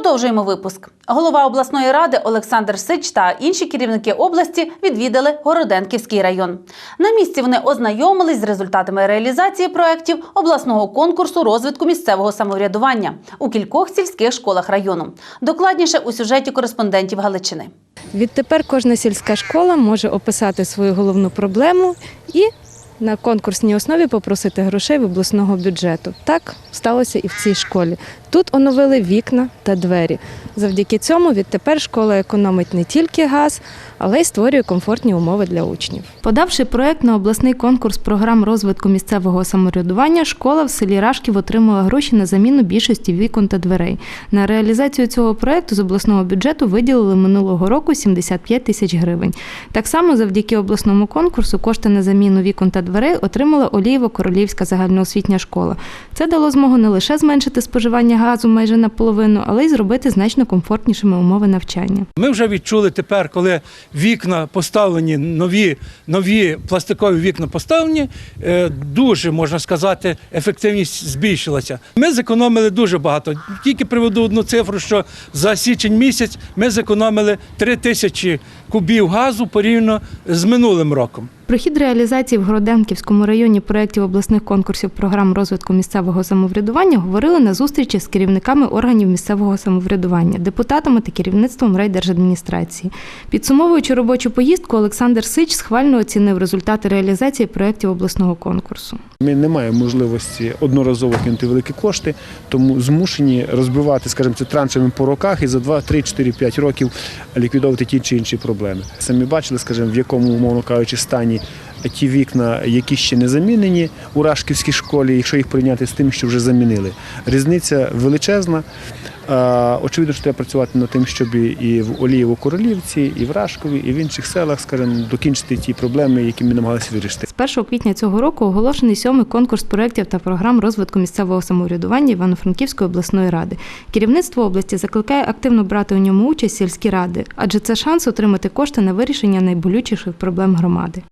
Продовжуємо випуск. Голова обласної ради Олександр Сич та інші керівники області відвідали Городенківський район. На місці вони ознайомились з результатами реалізації проєктів обласного конкурсу розвитку місцевого самоврядування у кількох сільських школах району. Докладніше у сюжеті кореспондентів Галичини. Відтепер кожна сільська школа може описати свою головну проблему і на конкурсній основі попросити грошей в обласного бюджету. Так сталося і в цій школі. Тут оновили вікна та двері. Завдяки цьому відтепер школа економить не тільки газ, але й створює комфортні умови для учнів. Подавши проект на обласний конкурс програм розвитку місцевого самоврядування, школа в селі Рашків отримала гроші на заміну більшості вікон та дверей. На реалізацію цього проекту з обласного бюджету виділили минулого року 75 тисяч гривень. Так само завдяки обласному конкурсу кошти на заміну вікон та дверей отримала Олієво-Королівська загальноосвітня школа. Це дало змогу не лише зменшити споживання газу майже наполовину, але й зробити значно комфортнішими умови навчання. Ми вже відчули тепер, коли вікна поставлені, нові, нові пластикові вікна поставлені, е, дуже можна сказати, ефективність збільшилася. Ми зекономили дуже багато. Тільки приведу одну цифру, що за січень місяць ми зекономили 3 тисячі кубів газу порівняно з минулим роком. Про хід реалізації в Городенківському районі проєктів обласних конкурсів програм розвитку місцевого самоврядування говорили на зустрічі з керівниками органів місцевого самоврядування, депутатами та керівництвом райдержадміністрації. Підсумовуючи робочу поїздку, Олександр Сич схвально оцінив результати реалізації проєктів обласного конкурсу. Ми не маємо можливості одноразово кинути великі кошти, тому змушені розбивати, скажімо, це траншами по роках і за 2, 3, 4, 5 років ліквідовувати ті чи інші проблеми. Самі бачили, скажімо, в якому, умовно кажучи, стані ті вікна, які ще не замінені у Рашківській школі, якщо їх порівняти з тим, що вже замінили. Різниця величезна. Очевидно, що треба працювати над тим, щоб і в Олієво-Королівці, і в Рашкові, і в інших селах, скажімо, докінчити ті проблеми, які ми намагалися вирішити. З 1 квітня цього року оголошений сьомий конкурс проєктів та програм розвитку місцевого самоврядування Івано-Франківської обласної ради. Керівництво області закликає активно брати у ньому участь сільські ради, адже це шанс отримати кошти на вирішення найболючіших проблем громади.